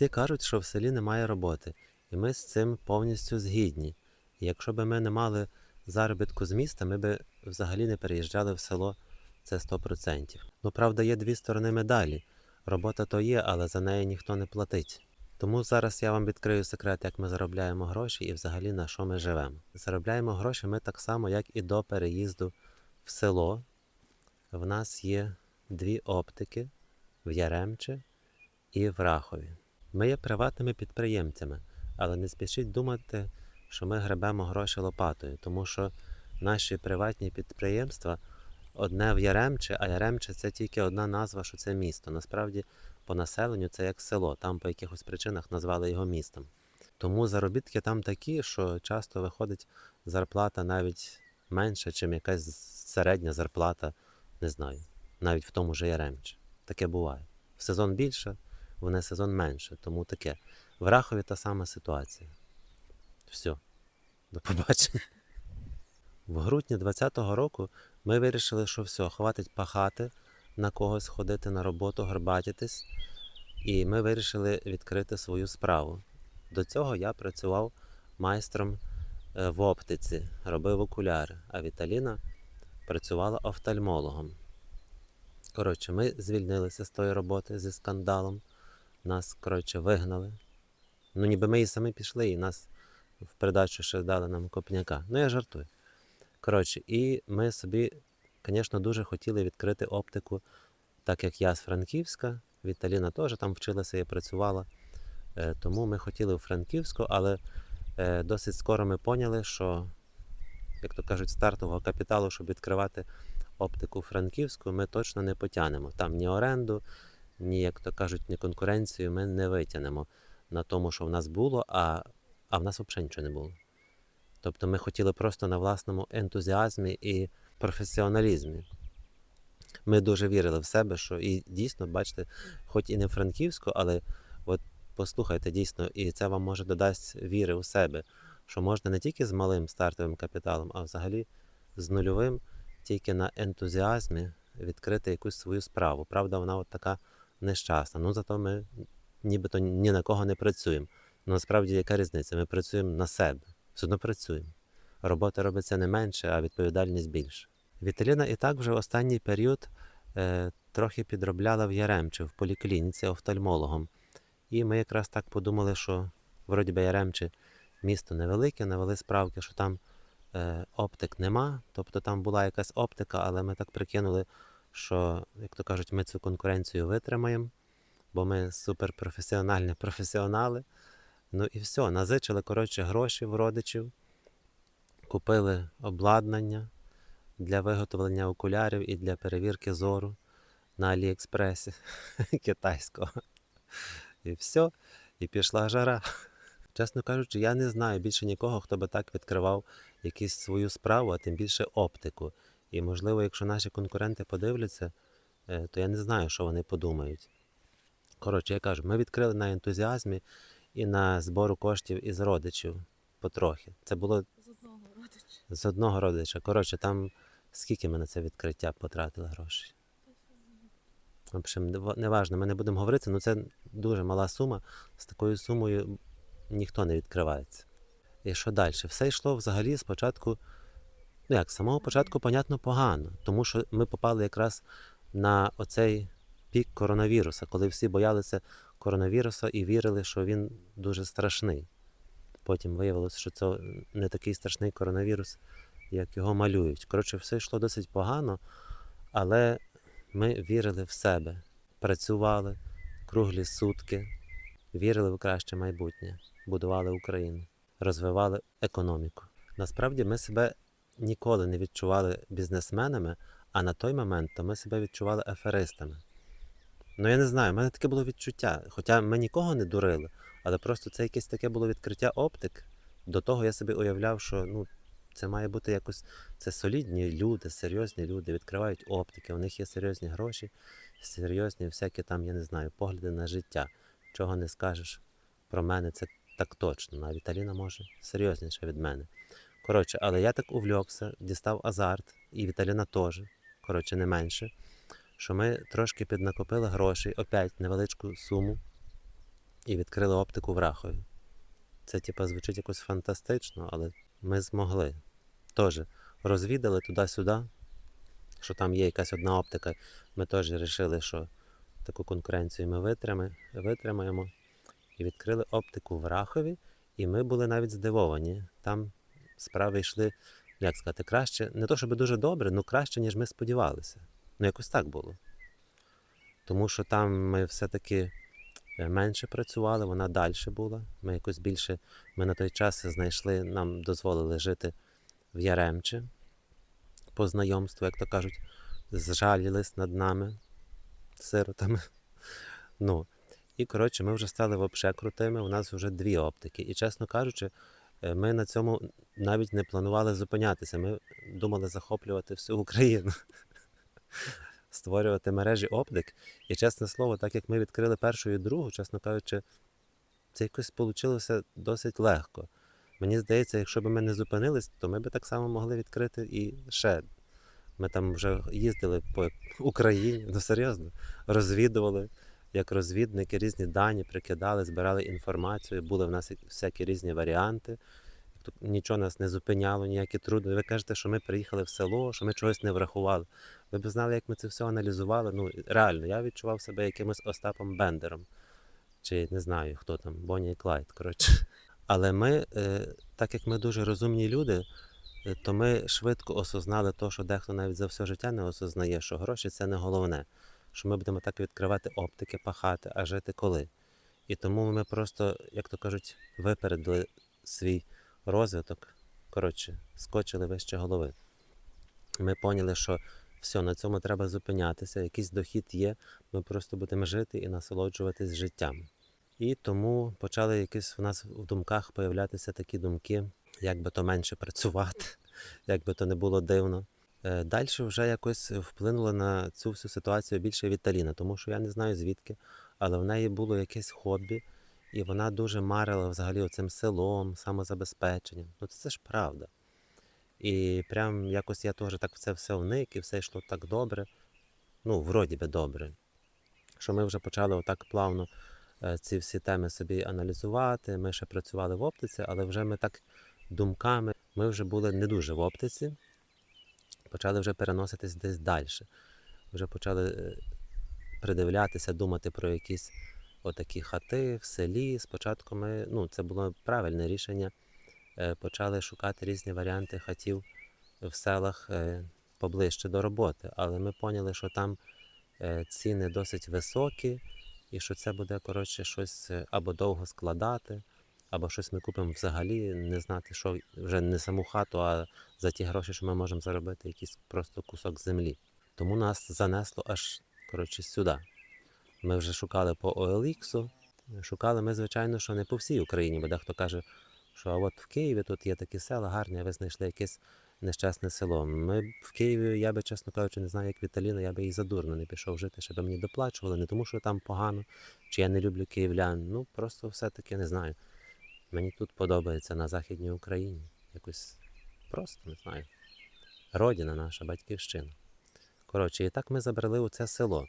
Всі кажуть, що в селі немає роботи, і ми з цим повністю згідні. І якщо б ми не мали заробітку з міста, ми б взагалі не переїжджали в село. Це 100%. Ну, правда, є дві сторони медалі. Робота то є, але за неї ніхто не платить. Тому зараз я вам відкрию секрет, як ми заробляємо гроші і взагалі на що ми живемо. Заробляємо гроші ми так само, як і до переїзду в село. В нас є дві оптики в Яремче і в Рахові. Ми є приватними підприємцями, але не спішіть думати, що ми гребемо гроші лопатою, тому що наші приватні підприємства одне в Яремче, а Яремче це тільки одна назва, що це місто. Насправді по населенню це як село. Там по якихось причинах назвали його містом. Тому заробітки там такі, що часто виходить зарплата навіть менша, чим якась середня зарплата, не знаю, навіть в тому же Яремче. Таке буває. В сезон більше, в не сезон менше, тому таке. В Рахові та сама ситуація. Все. До побачення. В грудні 20-го року ми вирішили, що все, хватить пахати, на когось ходити на роботу, горбатитись. І ми вирішили відкрити свою справу. До цього я працював майстром е, в оптиці, робив окуляри, а Віталіна працювала офтальмологом. Коротше, ми звільнилися з тої роботи зі скандалом. Нас, коротше, вигнали. Ну, ніби ми і самі пішли, і нас в придачу ще дали нам копняка. Ну, я жартую. Коротше, і ми собі, звісно, дуже хотіли відкрити оптику, так як я з Франківська, Віталіна теж там вчилася і працювала. Е, Тому ми хотіли в Франківську, але е, досить скоро ми поняли, що, як то кажуть, стартового капіталу, щоб відкривати оптику Франківську, ми точно не потягнемо. Там ні оренду, ні, як то кажуть, ні конкуренцію ми не витягнемо на тому, що в нас було, а, а в нас взагалі нічого не було. Тобто ми хотіли просто на власному ентузіазмі і професіоналізмі. Ми дуже вірили в себе, що і дійсно, бачите, хоч і не Франківську, але от послухайте дійсно, і це вам може додасть віри у себе, що можна не тільки з малим стартовим капіталом, а взагалі з нульовим, тільки на ентузіазмі відкрити якусь свою справу. Правда, вона от така нещасна. Ну зато ми нібито ні на кого не працюємо. Ну насправді яка різниця? Ми працюємо на себе, все одно працюємо. Робота робиться не менше, а відповідальність більше. Віталіна і так вже останній період е, трохи підробляла в Яремче в поліклініці офтальмологом. І ми якраз так подумали, що вроді би Яремче місто невелике, навели справки, що там е, оптик нема. Тобто там була якась оптика, але ми так прикинули, що, як то кажуть, ми цю конкуренцію витримаємо, бо ми суперпрофесіональні професіонали. Ну і все, назичили коротше гроші в родичів, купили обладнання для виготовлення окулярів і для перевірки зору на Аліекспресі китайського. І все, і пішла жара. Чесно кажучи, я не знаю більше нікого, хто би так відкривав якусь свою справу, а тим більше оптику. І можливо, якщо наші конкуренти подивляться, е, то я не знаю, що вони подумають. Коротше, я кажу, ми відкрили на ентузіазмі і на збору коштів із родичів потрохи. Це було З одного родича. з одного родича. Коротше, там скільки ми на це відкриття потратили грошей. В общем, неважно, ми не будемо говорити, але це дуже мала сума. З такою сумою ніхто не відкривається. І що далі? Все йшло взагалі спочатку, ну як, з самого початку, понятно, погано, тому що ми попали якраз на оцей пік коронавіруса, коли всі боялися коронавіруса і вірили, що він дуже страшний. Потім виявилося, що це не такий страшний коронавірус, як його малюють. Коротше, все йшло досить погано, але ми вірили в себе, працювали круглі сутки, вірили в краще майбутнє, будували Україну, розвивали економіку. Насправді ми себе ніколи не відчували бізнесменами, а на той момент то ми себе відчували аферистами. Ну я не знаю, в мене таке було відчуття. Хоча ми нікого не дурили, але просто це якесь таке було відкриття оптик. До того я собі уявляв, що ну, це має бути якось це солідні люди, серйозні люди, відкривають оптики, у них є серйозні гроші, серйозні всякі там, я не знаю, погляди на життя. Чого не скажеш про мене, це так точно. Ну, А Віталіна може серйозніше від мене. Коротше, але я так увлікся, дістав азарт, і Віталіна теж, коротше, не менше, що ми трошки піднакопили грошей, опять невеличку суму. і відкрили оптику в Рахові. Це типа звучить якось фантастично, але ми змогли. Теж розвідали туди-сюди, що там є якась одна оптика. Ми теж вирішили, що таку конкуренцію ми витримаємо. І відкрили оптику в Рахові, і ми були навіть здивовані. Там справи йшли, як сказати, краще, не то щоб дуже добре, але краще, ніж ми сподівалися. Ну, якось так було. Тому що там ми все-таки е, менше працювали, вона далі була. Ми якось більше, ми на той час знайшли, нам дозволили жити в Яремче по знайомству, як то кажуть, зжалілись над нами, сиротами. Ну, і коротше, ми вже стали вообще крутими. У нас вже дві оптики. І чесно кажучи, ми на цьому навіть не планували зупинятися. Ми думали захоплювати всю Україну, створювати мережі оптик. І чесне слово, так як ми відкрили першу і другу, чесно кажучи, це якось вийшло досить легко. Мені здається, якщо б ми не зупинились, то ми б так само могли відкрити і ще. Ми там вже їздили по Україні, ну серйозно, розвідували як розвідники різні дані прикидали, збирали інформацію, були в нас всякі різні варіанти. Тут нічого нас не зупиняло, ніякі трудності. Ви кажете, що ми приїхали в село, що ми чогось не врахували. Ви б знали, як ми це все аналізували. Ну, реально, я відчував себе якимось Остапом Бендером. Чи не знаю, хто там, Бонні і Клайд. коротше. Але ми, е, так як ми дуже розумні люди, е, то ми швидко осознали те, що дехто навіть за все життя не осознає, що гроші це не головне що ми будемо так відкривати оптики, пахати, а жити коли. І тому ми просто, як то кажуть, випередили свій розвиток, коротше, скочили вище голови. Ми поняли, що все, на цьому треба зупинятися, якийсь дохід є, ми просто будемо жити і насолоджуватись життям. І тому почали якісь в нас в думках появлятися такі думки, як би то менше працювати, як би то не було дивно. Далі вже якось вплинуло на цю всю ситуацію більше Віталіна, тому що я не знаю звідки, але в неї було якесь хобі, і вона дуже марила взагалі оцим селом, самозабезпеченням. Ну це ж правда. І прям якось я теж так в це все вник, і все йшло так добре. Ну, вроді би добре. Що ми вже почали отак плавно е, ці всі теми собі аналізувати. Ми ще працювали в оптиці, але вже ми так думками, ми вже були не дуже в оптиці почали вже переноситись десь далі. Вже почали е, придивлятися, думати про якісь отакі хати в селі. Спочатку ми, ну, це було правильне рішення. Е, почали шукати різні варіанти хатів в селах е, поближче до роботи. Але ми поняли, що там ціни досить високі, і що це буде коротше щось або довго складати, або щось ми купимо взагалі, не знати, що вже не саму хату, а за ті гроші, що ми можемо заробити, якийсь просто кусок землі. Тому нас занесло аж коротше, сюди. Ми вже шукали по OLX. Шукали ми, звичайно, що не по всій Україні, бо дехто каже, що а от в Києві тут є такі села гарні, а ви знайшли якесь нещасне село. Ми в Києві, я би, чесно кажучи, не знаю, як Віталіна, я би і задурно не пішов жити, щоб мені доплачували, не тому, що там погано, чи я не люблю київлян. Ну просто все-таки не знаю. Мені тут подобається на Західній Україні. Якось просто не знаю. Родина наша, батьківщина. Коротше, і так ми забрали у це село.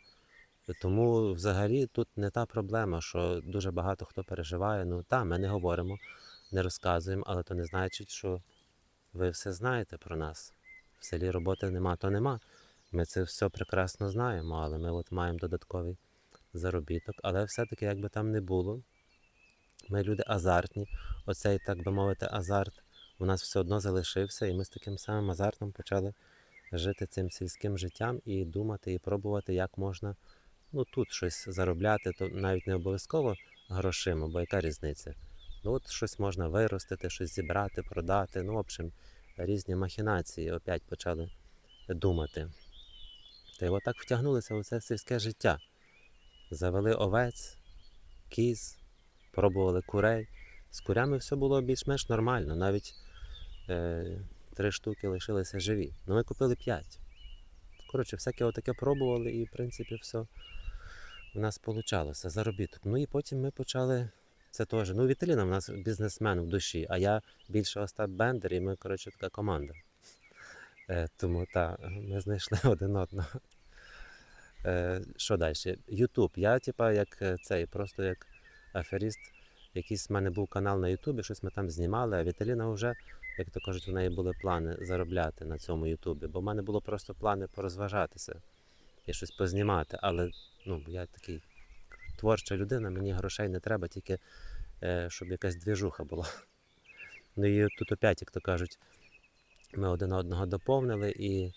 Тому взагалі тут не та проблема, що дуже багато хто переживає. Ну так, ми не говоримо, не розказуємо, але то не значить, що ви все знаєте про нас. В селі роботи нема, то нема. Ми це все прекрасно знаємо, але ми от маємо додатковий заробіток. Але все-таки, як би там не було, ми люди азартні. Оцей, так би мовити, азарт у нас все одно залишився, і ми з таким самим азартом почали жити цим сільським життям і думати, і пробувати, як можна ну, тут щось заробляти, то навіть не обов'язково грошима, бо яка різниця? Ну от щось можна виростити, щось зібрати, продати. Ну, в общем, різні махінації опять почали думати. Та й отак втягнулися у це сільське життя. Завели овець, кіз пробували курей. З курями все було більш-менш нормально. Навіть е, три штуки лишилися живі. Ну ми купили п'ять. Коротше, всяке отаке пробували і, в принципі, все у нас вийшло. Заробіток. Ну і потім ми почали. Це теж. Ну, Віталіна в нас бізнесмен в душі, а я більше Остап Бендер, і ми, коротше, така команда. Е, Тому так, ми знайшли один одного. Е, Що далі? Ютуб. Я, типа, як е, цей, просто як аферіст. Якийсь в мене був канал на Ютубі, щось ми там знімали, а Віталіна вже, як то кажуть, у неї були плани заробляти на цьому Ютубі. Бо в мене було просто плани порозважатися і щось познімати. Але ну, я такий творча людина, мені грошей не треба, тільки е, щоб якась двіжуха була. Ну і тут опять, як то кажуть, ми один одного доповнили і.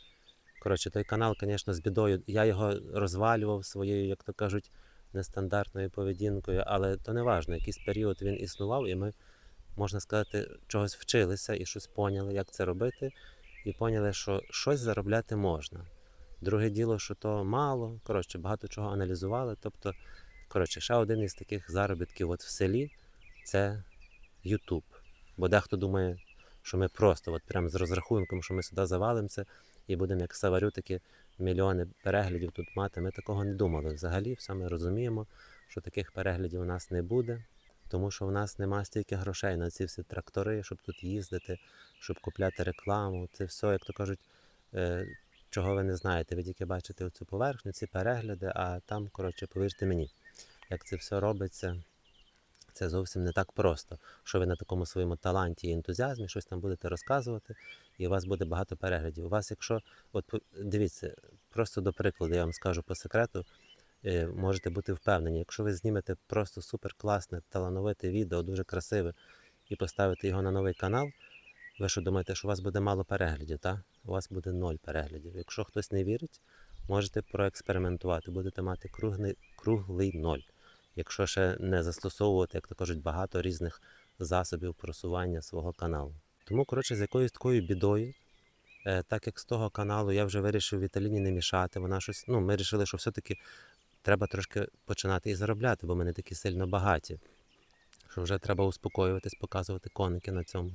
Коротше, той канал, звісно, з бідою. Я його розвалював своєю, як то кажуть, нестандартною поведінкою, але то не важно. Якийсь період він існував, і ми, можна сказати, чогось вчилися і щось поняли, як це робити, і поняли, що щось заробляти можна. Друге діло, що то мало. Коротше, багато чого аналізували. Тобто, коротше, ще один із таких заробітків от в селі це YouTube. Бо дехто думає, що ми просто от прямо з розрахунком, що ми сюди завалимося і будемо як саварю такі мільйони переглядів тут мати. Ми такого не думали. Взагалі, все ми розуміємо, що таких переглядів у нас не буде, тому що в нас нема стільки грошей на ці всі трактори, щоб тут їздити, щоб купляти рекламу. Це все, як то кажуть, е, чого ви не знаєте. Ви тільки бачите цю поверхню, ці перегляди, а там, коротше, повірте мені, як це все робиться. Це зовсім не так просто, що ви на такому своєму таланті і ентузіазмі щось там будете розказувати, і у вас буде багато переглядів. У вас, якщо, от дивіться, просто до прикладу, я вам скажу по секрету, е, можете бути впевнені, якщо ви знімете просто супер класне, талановите відео, дуже красиве, і поставите його на новий канал, ви що думаєте, що у вас буде мало переглядів, так? У вас буде ноль переглядів. Якщо хтось не вірить, можете проекспериментувати, будете мати круглий, круглий ноль якщо ще не застосовувати, як то кажуть, багато різних засобів просування свого каналу. Тому, коротше, з якоюсь такою бідою, е, так як з того каналу я вже вирішив Віталіні не мішати, вона щось, ну, ми вирішили, що все-таки треба трошки починати і заробляти, бо ми не такі сильно багаті. Що вже треба успокоюватись, показувати коники на цьому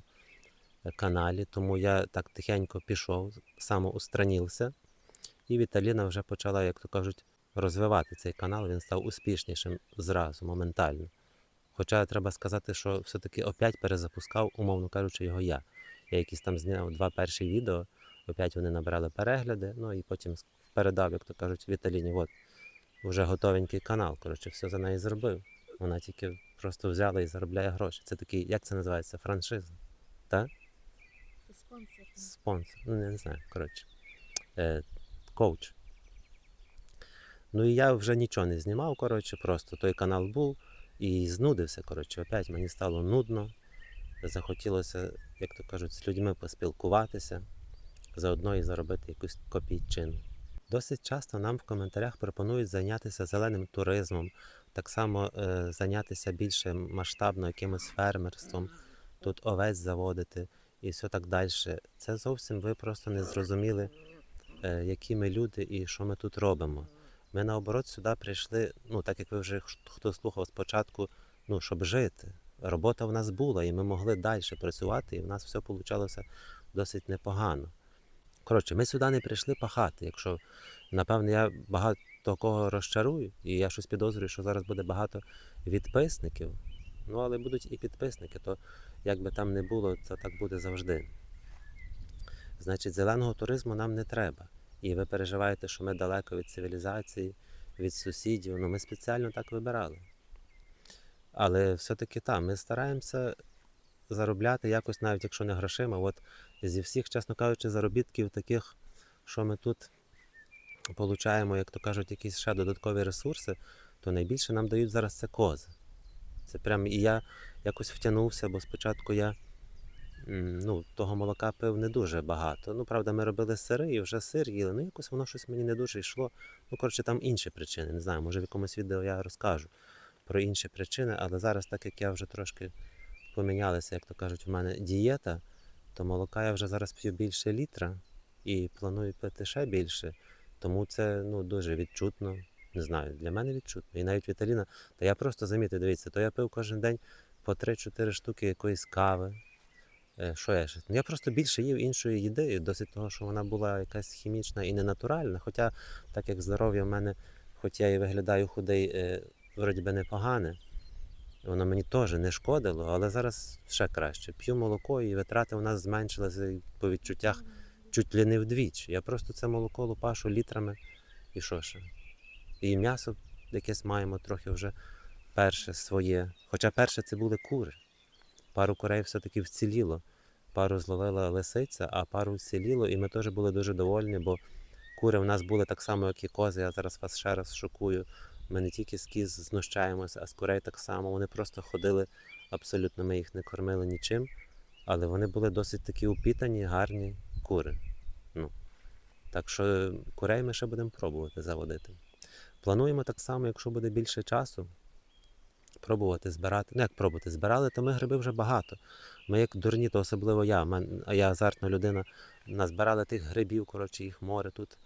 е, каналі. Тому я так тихенько пішов, самоустранився, і Віталіна вже почала, як то кажуть, розвивати цей канал, він став успішнішим зразу, моментально. Хоча треба сказати, що все-таки опять перезапускав, умовно кажучи, його я. Я якісь там зняв два перші відео, опять вони набрали перегляди, ну і потім передав, як то кажуть, Віталіні, от вже готовенький канал. Коротше, все за неї зробив. Вона тільки просто взяла і заробляє гроші. Це такий, як це називається? Франшиза. Так? Спонсор. Спонсор. Ну, я не знаю, коротше. Е, коуч. Ну і я вже нічого не знімав, коротше, просто той канал був і знудився. Коротше, опять мені стало нудно. Захотілося, як то кажуть, з людьми поспілкуватися, заодно і заробити якусь копійчину. Досить часто нам в коментарях пропонують зайнятися зеленим туризмом, так само е, зайнятися більше масштабно якимось фермерством, тут овець заводити і все так далі. Це зовсім ви просто не зрозуміли, е, які ми люди і що ми тут робимо. Ми наоборот сюди прийшли, ну так як ви вже хто слухав спочатку, ну щоб жити. Робота в нас була, і ми могли далі працювати, і в нас все вийшло досить непогано. Коротше, ми сюди не прийшли пахати. Якщо напевне я багато кого розчарую, і я щось підозрюю, що зараз буде багато відписників. Ну, але будуть і підписники, то як би там не було, це так буде завжди. Значить, зеленого туризму нам не треба. І ви переживаєте, що ми далеко від цивілізації, від сусідів. Ну, ми спеціально так вибирали. Але все-таки так, ми стараємося заробляти якось, навіть якщо не грошима. От зі всіх, чесно кажучи, заробітків таких, що ми тут получаємо, як то кажуть, якісь ще додаткові ресурси, то найбільше нам дають зараз це кози. Це прям і я якось втягнувся, бо спочатку я ну, того молока пив не дуже багато. Ну, правда, ми робили сири і вже сир їли. Ну, якось воно щось мені не дуже йшло. Ну, коротше, там інші причини. Не знаю, може в якомусь відео я розкажу про інші причини, але зараз, так як я вже трошки помінялася, як то кажуть, у мене дієта, то молока я вже зараз п'ю більше літра і планую пити ще більше. Тому це ну, дуже відчутно. Не знаю, для мене відчутно. І навіть Віталіна, та я просто замітив, дивіться, то я пив кожен день по 3-4 штуки якоїсь кави. Е, Що я ще? Я просто більше їв іншої їди, досить того, що вона була якась хімічна і ненатуральна. Хоча, так як здоров'я в мене, хоч я і виглядаю худий, е, вроді би непогане, воно мені теж не шкодило, але зараз ще краще. П'ю молоко і витрати у нас зменшилися по відчуттях чуть ли не вдвічі. Я просто це молоко лупашу літрами і що ще. І м'ясо якесь маємо трохи вже перше своє. Хоча перше це були кури. Пару курей все-таки вціліло. Пару зловила лисиця, а пару вціліло, і ми теж були дуже довольні, бо кури в нас були так само, як і кози. Я зараз вас ще раз шокую. Ми не тільки з кіз знущаємося, а з курей так само. Вони просто ходили абсолютно, ми їх не кормили нічим, але вони були досить такі упітані, гарні кури. Ну. Так що курей ми ще будемо пробувати заводити. Плануємо так само, якщо буде більше часу, пробувати збирати. Ну, як пробувати, збирали, то ми гриби вже багато. Ми як дурні, то особливо я, а я азартна людина, назбирали тих грибів, коротше, їх море тут.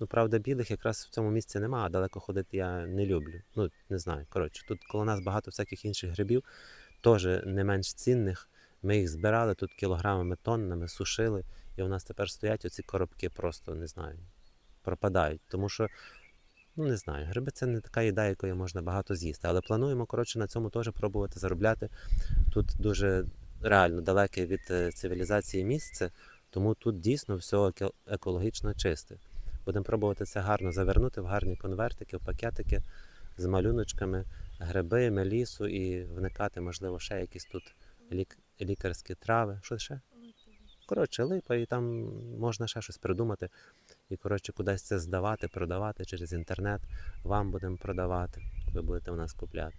Ну, правда, білих якраз в цьому місці немає, а далеко ходити я не люблю. Ну, не знаю. Коротше, тут коло нас багато всяких інших грибів, теж не менш цінних. Ми їх збирали тут кілограмами, тоннами, сушили, і у нас тепер стоять оці коробки просто, не знаю, пропадають. Тому що, ну не знаю, гриби це не така їда, якої можна багато з'їсти. Але плануємо, коротше, на цьому теж пробувати заробляти. Тут дуже реально далеке від е, цивілізації місце, тому тут дійсно все екологічно чисте. Будемо пробувати це гарно завернути в гарні конвертики, в пакетики з малюночками, гриби, мелісу і вникати, можливо, ще якісь тут лік... лікарські трави. Що ще? Коротше, липа, і там можна ще щось придумати. І, коротше, кудись це здавати, продавати через інтернет. Вам будемо продавати, ви будете у нас купляти.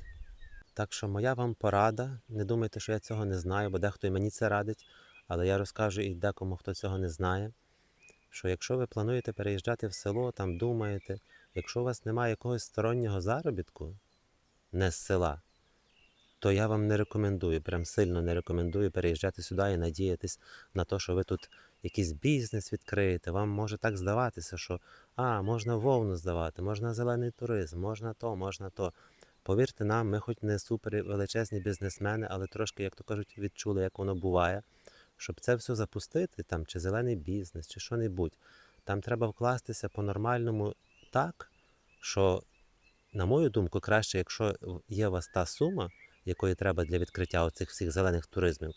Так що моя вам порада. Не думайте, що я цього не знаю, бо дехто і мені це радить, але я розкажу і декому, хто цього не знає. Що якщо ви плануєте переїжджати в село, там думаєте, якщо у вас немає якогось стороннього заробітку, не з села, то я вам не рекомендую, прям сильно не рекомендую переїжджати сюди і надіятись на те, що ви тут якийсь бізнес відкриєте. Вам може так здаватися, що а, можна вовну здавати, можна зелений туризм, можна то, можна то. Повірте нам, ми хоч не супер величезні бізнесмени, але трошки, як то кажуть, відчули, як воно буває. Щоб це все запустити, там, чи зелений бізнес, чи що-небудь, там треба вкластися по-нормальному так, що, на мою думку, краще, якщо є у вас та сума, якої треба для відкриття оцих всіх зелених туризмів,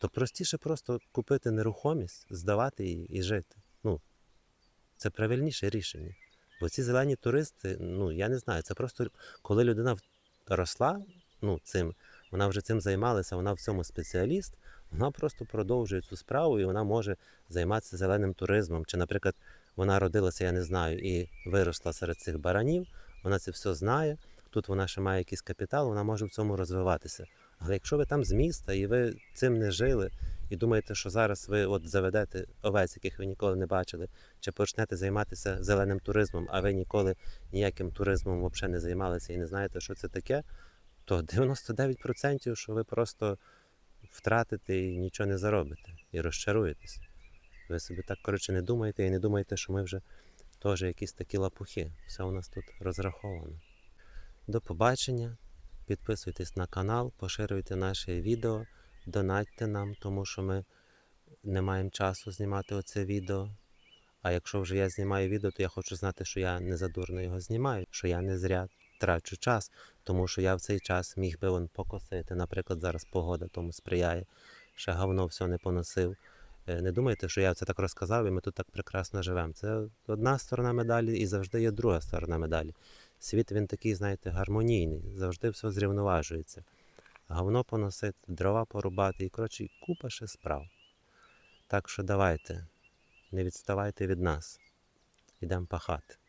то простіше просто купити нерухомість, здавати її і жити. Ну, це правильніше рішення. Бо ці зелені туристи, ну я не знаю, це просто коли людина росла ну, цим, вона вже цим займалася, вона в цьому спеціаліст, вона просто продовжує цю справу і вона може займатися зеленим туризмом. Чи, наприклад, вона родилася, я не знаю, і виросла серед цих баранів, вона це все знає. Тут вона ще має якийсь капітал, вона може в цьому розвиватися. Але якщо ви там з міста і ви цим не жили, і думаєте, що зараз ви от заведете овець, яких ви ніколи не бачили, чи почнете займатися зеленим туризмом, а ви ніколи ніяким туризмом взагалі не займалися і не знаєте, що це таке, то 99% що ви просто втратите і нічого не заробите, і розчаруєтесь. Ви собі так коротше не думаєте і не думаєте, що ми вже теж якісь такі лапухи. Все у нас тут розраховано. До побачення. Підписуйтесь на канал, поширюйте наше відео, донатьте нам, тому що ми не маємо часу знімати оце відео. А якщо вже я знімаю відео, то я хочу знати, що я не задурно його знімаю, що я не зря трачу час, тому що я в цей час міг би вон покосити. Наприклад, зараз погода тому сприяє, ще говно все не поносив. Е, Не думайте, що я це так розказав, і ми тут так прекрасно живемо. Це одна сторона медалі і завжди є друга сторона медалі. Світ він такий, знаєте, гармонійний, завжди все зрівноважується. Говно поносити, дрова порубати і коротше, купа ще справ. Так що давайте, не відставайте від нас. Ідемо пахати.